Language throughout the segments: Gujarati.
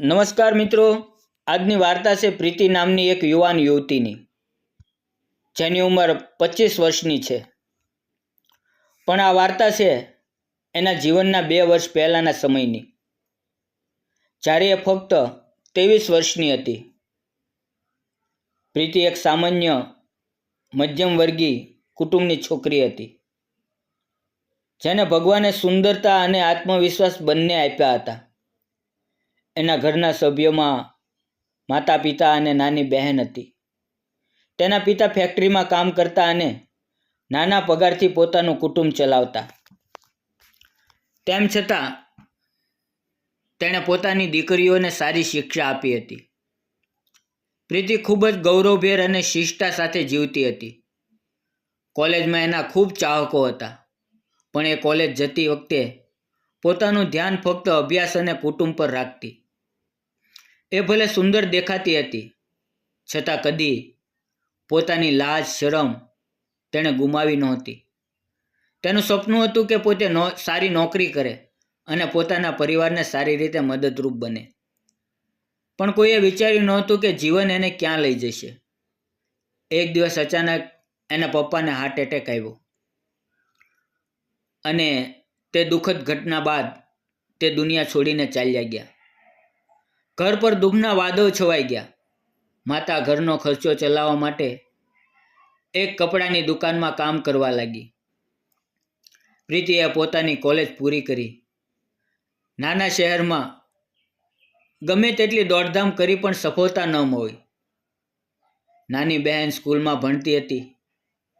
નમસ્કાર મિત્રો. આજની વાર્તા છે પ્રીતિ નામની એક યુવાન યુવતીની, જેની ઉંમર પચીસ વર્ષની છે. પણ આ વાર્તા છે એના જીવનના બે વર્ષ પહેલાંના સમયની. જ્યારે એ ફક્ત ત્રેવીસ વર્ષની હતી. પ્રીતિ એક સામાન્ય મધ્યમ વર્ગી કુટુંબની છોકરી હતી, જેને ભગવાને સુંદરતા અને આત્મવિશ્વાસ બંને આપ્યા હતા. એના ઘરના સભ્યોમાં માતા પિતા અને નાની બહેન હતી. તેના પિતા ફેક્ટરીમાં કામ કરતા અને નાના પગારથી પોતાનું કુટુંબ ચલાવતા. તેમ છતાં, તેણે પોતાની દીકરીઓને સારી શિક્ષા આપી હતી. પ્રીતિ ખૂબ જ ગૌરવભેર અને શિષ્ટા સાથે જીવતી હતી. કોલેજમાં એના ખૂબ ચાહકો હતા, પણ એ કોલેજ જતી વખતે પોતાનું ધ્યાન ફક્ત અભ્યાસ અને કુટુંબ પર રાખતી. એ ભલે સુંદર દેખાતી હતી, છતાં કદી પોતાની લાજ, શરમ તેણે ગુમાવી નહોતી. તેનું સપનું હતું કે પોતે નો, સારી નોકરી કરે અને પોતાના પરિવારને સારી રીતે મદદરૂપ બને. પણ કોઈએ વિચાર્યું નહોતું કે જીવન એને ક્યાં લઈ જશે. એક દિવસ અચાનક એના પપ્પાને હાર્ટ એટેક આવ્યો. અને તે દુઃખદ ઘટના બાદ તે દુનિયા છોડીને ચાલ્યા ગયા. ઘર પર દુઃખના વાદો છવાઈ ગયા. માતા ઘરનો ખર્ચો ચલાવવા માટે એક કપડાની દુકાનમાં કામ કરવા લાગી. પ્રીતિએ પોતાની કોલેજ પૂરી કરી. નાના શહેરમાં ગમે તેટલી દોડધામ કરી પણ સફળતા ન મળી. નાની બહેન સ્કૂલમાં ભણતી હતી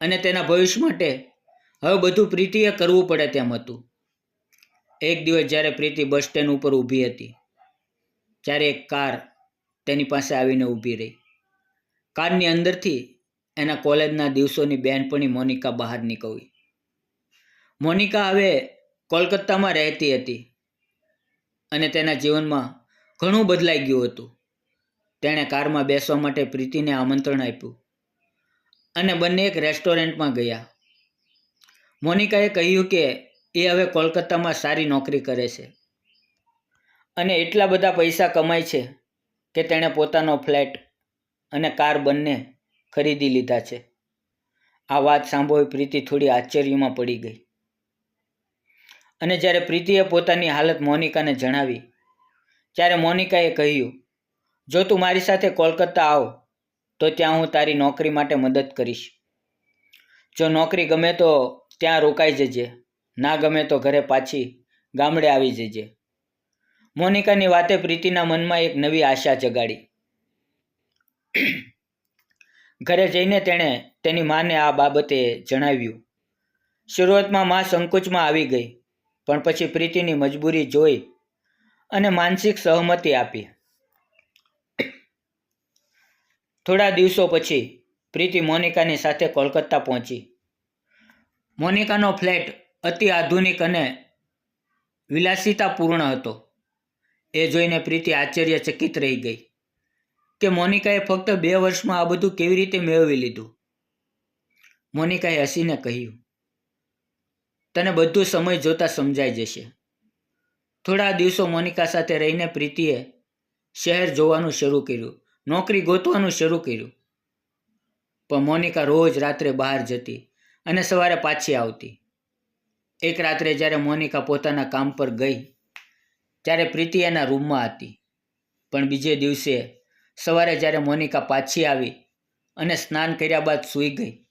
અને તેના ભવિષ્ય માટે હવે બધું પ્રીતિએ કરવું પડે તેમ હતું. એક દિવસ જ્યારે પ્રીતિ બસ સ્ટેન્ડ ઉપર ઊભી હતી ત્યારે એક કાર તેની પાસે આવીને ઊભી રહી. કારની અંદરથી એના કોલેજના દિવસોની બહેનપણી મોનિકા બહાર નીકળી. મોનિકા હવે કોલકાતામાં રહેતી હતી અને તેના જીવનમાં ઘણું બદલાઈ ગયું હતું. તેણે કારમાં બેસવા માટે પ્રીતિને આમંત્રણ આપ્યું અને બંને એક રેસ્ટોરન્ટમાં ગયા. મોનિકાએ કહ્યું કે એ હવે કોલકાતામાં સારી નોકરી કરે છે. અને એટલા બધા પૈસા કમાય છે કે તેણે પોતાનો ફ્લેટ અને કાર બંને ખરીદી લીધા છે. આ વાત સાંભળી પ્રીતિ થોડી આશ્ચર્યમાં પડી ગઈ. અને જ્યારે પ્રીતિએ પોતાની હાલત મોનિકાને જણાવી, ત્યારે મોનિકાએ કહ્યું, જો તું મારી સાથે કોલકાતા આવ, તો ત્યાં હું તારી નોકરી માટે મદદ કરીશ. જો નોકરી ગમે તો ત્યાં રોકાઈ જજે, ના ગમે તો ઘરે પાછી ગામડે આવી જજે. મોનિકાની વાતે પ્રીતિના મનમાં એક નવી આશા જગાડી. ઘરે જઈને તેણે તેની માને આ બાબતે જણાવ્યું. શરૂઆતમાં મા સંકોચમાં આવી ગઈ, પણ પછી પ્રીતિની મજબૂરી જોઈ અને માનસિક સહમતિ આપી. થોડા દિવસો પછી પ્રીતિ મોનિકાની સાથે કોલકાતા પહોંચી. મોનિકાનો ફ્લેટ અતિ આધુનિક અને વિલાસિતાપૂર્ણ હતો. એ જોઈને પ્રીતિ આશ્ચર્યચકિત રહી ગઈ કે મોનિકાએ ફક્ત બે વર્ષમાં આ બધું કેવી રીતે મેળવી લીધું? મોનિકાએ હસીને કહ્યું, તને બધું સમય જોતા સમજાઈ જશે. થોડા દિવસો મોનિકા સાથે રહીને પ્રીતિએ શહેર જોવાનું શરૂ કર્યું, નોકરી ગોતવાનું શરૂ કર્યું. પણ મોનિકા રોજ રાત્રે બહાર જતી અને સવારે પાછી આવતી. એક રાત્રે જ્યારે મોનિકા પોતાના કામ પર ગઈ ત્યારે પ્રીતિ એના રૂમમાં હતી. પણ બીજે દિવસે સવારે જ્યારે મોનિકા પાછી આવી અને સ્નાન કર્યા બાદ સૂઈ ગઈ,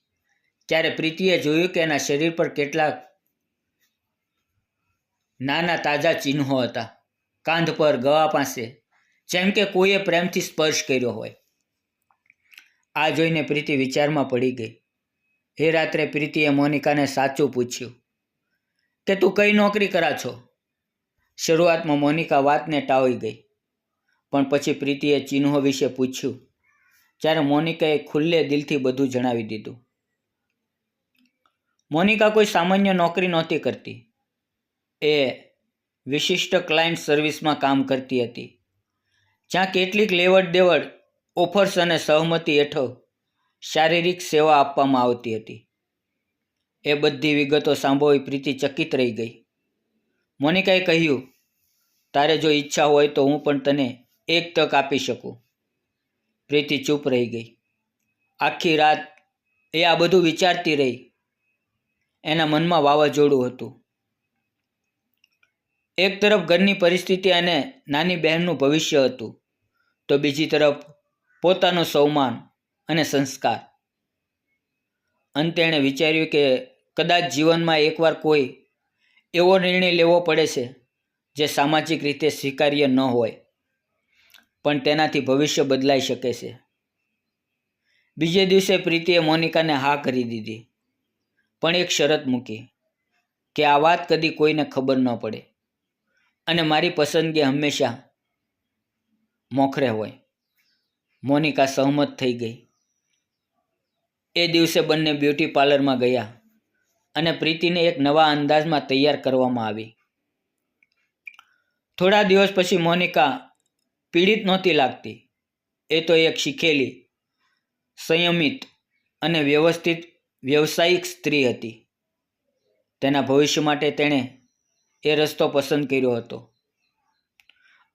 ત્યારે પ્રીતિએ જોયું કે એના શરીર પર કેટલાક નાના તાજા ચિહ્નો હતા. કાંધ પર ગળા પાસે, જેમ કે કોઈએ પ્રેમથી સ્પર્શ કર્યો હોય. આ જોઈને પ્રીતિ વિચારમાં પડી ગઈ. એ રાત્રે પ્રીતિએ મોનિકાને સાચું પૂછ્યું કે, તું કઈ નોકરી કરા છો? શરૂઆતમાં મોનિકા વાતને ટાળી ગઈ. પણ પછી પ્રીતિએ ચિહ્નો વિશે પૂછ્યું. જ્યારે મોનિકાએ ખુલ્લે દિલથી બધું જણાવી દીધું. મોનિકા કોઈ સામાન્ય નોકરી નહોતી કરતી. એ વિશિષ્ટ ક્લાયન્ટ સર્વિસમાં કામ કરતી હતી. જ્યાં કેટલીક લેવડ દેવડ ઓફર્સ અને સહમતિ હેઠળ શારીરિક સેવા આપવામાં આવતી હતી. એ બધી વિગતો સાંભળી પ્રીતિ ચકિત રહી ગઈ. મોનિકાએ કહ્યું, તારે જો ઈચ્છા હોય તો હું પણ તને એક તક આપી શકું. પ્રીતિ ચૂપ રહી ગઈ. આખી રાત એ આ બધું વિચારતી રહી. એના મનમાં વાવાઝોડું હતું. એક તરફ ઘરની પરિસ્થિતિ અને નાની બહેનનું ભવિષ્ય હતું, તો બીજી તરફ પોતાનું સૌમાન અને સંસ્કાર. અંતે એણે વિચાર્યું કે કદાચ જીવનમાં એકવાર કોઈ એવો નિર્ણય લેવો પડે છે જે સામાજિક રીતે સ્વીકાર્ય ન હોય, પણ તેનાથી ભવિષ્ય બદલાઈ શકે છે. બીજે દિવસે પ્રીતિએ મોનિકાને હા કરી દીધી, પણ એક શરત મૂકી કે આ વાત કદી કોઈને ખબર ન પડે અને મારી પસંદગી હંમેશા મોખરે હોય. મોનિકા સહમત થઈ ગઈ. એ દિવસે બંને બ્યુટી પાર્લરમાં ગયા. અને પ્રીતિને એક નવા અંદાજમાં તૈયાર કરવામાં આવી. થોડા દિવસ પછી મોનિકા પીડિત નહોતી લાગતી. એ તો એક શીખેલી, સંયમિત અને વ્યવસ્થિત વ્યવસાયિક સ્ત્રી હતી. તેના ભવિષ્ય માટે તેણે એ રસ્તો પસંદ કર્યો હતો.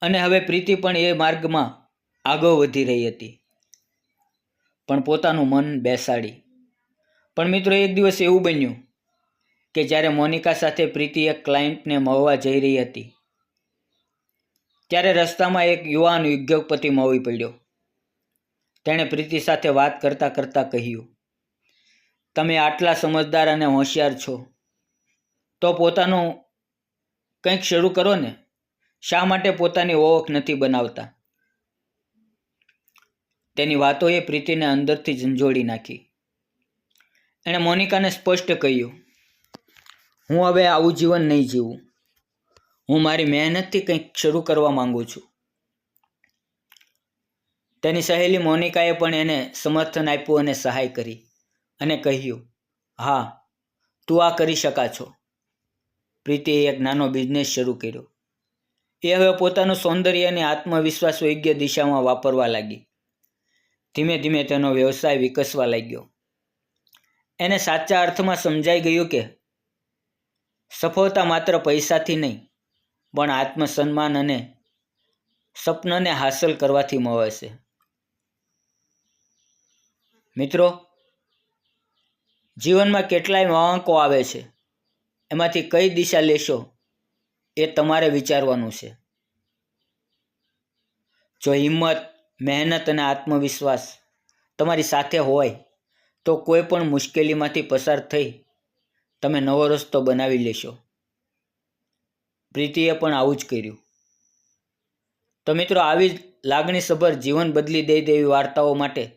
અને હવે પ્રીતિ પણ એ માર્ગમાં આગળ વધી રહી હતી. પણ પોતાનું મન બેસાડી. પણ મિત્રો, એક દિવસ એવું બન્યું કે જ્યારે મોનિકા સાથે પ્રીતિ એક ક્લાયન્ટને મળવા જઈ રહી હતી, ત્યારે રસ્તામાં એક યુવાન ઉદ્યોગપતિ મળી પડ્યો. તેણે પ્રીતિ સાથે વાત કરતાં કરતાં કહ્યું, તમે આટલા સમજદાર અને હોશિયાર છો. તો પોતાનું કંઈક શરૂ કરો ને. શા માટે પોતાની ઓળખ નથી બનાવતા? તેની વાતોએ પ્રીતિને અંદરથી ઝંઝોડી નાખી. એણે મોનિકાને સ્પષ્ટ કહ્યું હું હવે આવું જીવન નહીં જીવું. હું મારી મહેનતથી કંઈક શરૂ કરવા માંગુ છું. તેની સહેલી મોનિકાએ પણ એને સમર્થન આપ્યું અને સહાય કરી અને કહ્યું, હા, તું આ કરી શકા છો. પ્રીતિએ એક નાનો બિઝનેસ શરૂ કર્યો. એ હવે પોતાનું સૌંદર્ય અને આત્મવિશ્વાસ યોગ્ય દિશામાં વાપરવા લાગી. ધીમે ધીમે તેનો વ્યવસાય વિકસવા લાગ્યો. એને સાચા અર્થમાં સમજાઈ ગયું કે સફળતા માત્ર પૈસાથી નહીં, પણ આત્મસન્માન અને સપનાને હાંસલ કરવાથી મળે છે. મિત્રો, જીવનમાં કેટલાય વાંકો આવે છે. એમાંથી કઈ દિશા લેશો એ તમારે વિચારવાનું છે. જો હિંમત, મહેનત અને આત્મવિશ્વાસ તમારી સાથે હોય, તો કોઈ પણ મુશ્કેલીમાંથી પસાર થઈ તમે નવો રસ્તો બનાવી લેશો. પ્રીતિએ પણ આવું જ કર્યું. તો મિત્રો, આવી જ લાગણીસભર જીવન બદલી દઈ દેવી વાર્તાઓ માટે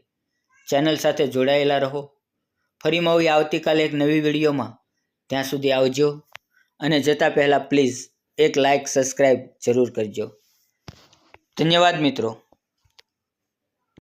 ચેનલ સાથે જોડાયેલા રહો. ફરી મળીએ આવતીકાલે એક નવી વિડીયોમાં. ત્યાં સુધી આવજો. અને જતાં પહેલાં, પ્લીઝ એક લાઇક સબસ્ક્રાઈબ જરૂર કરજો. ધન્યવાદ મિત્રો.